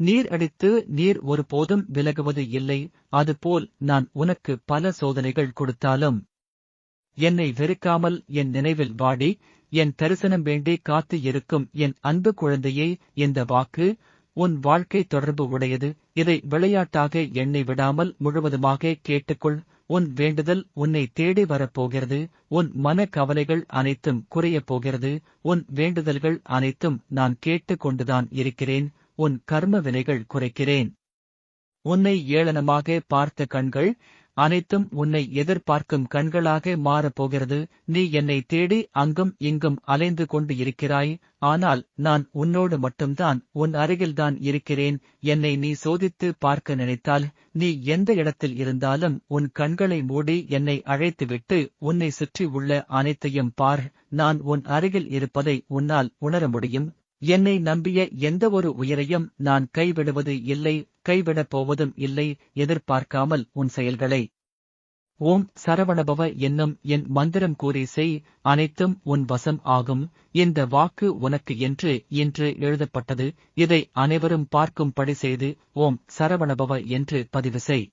நீர் அடித்து நீர் ஒருபோதும் விலகுவது இல்லை அதுபோல் நான் உனக்கு பல சோதனைகள் கொடுத்தாலும். என்னை வெறுக்காமல் என் நினைவில் வாடி என் தரிசனம் வேண்டி காத்து இருக்கும் என் அன்பு குழந்தையே இந்த வாக்கு உன் வாழ்க்கை தொடர்பு உடையது. இதை விளையாட்டாக எண்ணை விடாமல் முழுவதுமாக கேட்டுக்கொள். உன் வேண்டுதல் உன்னை தேடி வரப்போகிறது. உன் மன கவலைகள் அனைத்தும் குறையப் போகிறது. உன் வேண்டுதல்கள் அனைத்தும் நான் கேட்டுக்கொண்டுதான் இருக்கிறேன். உன் கர்ம வினைகள் குறைக்கிறேன். உன்னை ஏளனமாக பார்த்த கண்கள் அனைத்தும் உன்னை எதிர்பார்க்கும் கண்களாக மாறப்போகிறது நீ என்னை தேடி அங்கும் இங்கும் அலைந்து கொண்டு இருக்கிறாய். ஆனால் நான் உன்னோடு மட்டும்தான் உன் அருகில்தான் இருக்கிறேன். என்னை நீ சோதித்து பார்க்க நினைத்தால் நீ எந்த இடத்தில் இருந்தாலும் உன் கண்களை மூடி என்னை அழைத்துவிட்டு உன்னை சுற்றி உள்ள அனைத்தையும் பார். நான் உன் அருகில் இருப்பதை உன்னால் உணர முடியும். என்னை நம்பிய எந்த ஒரு உயிரையும் நான் கைவிடுவது இல்லை கைவிடப் போவதும் இல்லை எதிர்பார்க்காமல் உன் செயல்களை. ஓம் சரவணபவ என்னும் என் மந்திரம் கூறி செய் அனைத்தும் உன் வசம் ஆகும். இந்த வாக்கு உனக்கு என்று இன்று எழுதப்பட்டது. இதை அனைவரும் பார்க்கும்படி செய்து ஓம் சரவணபவ என்று பதிவு செய்.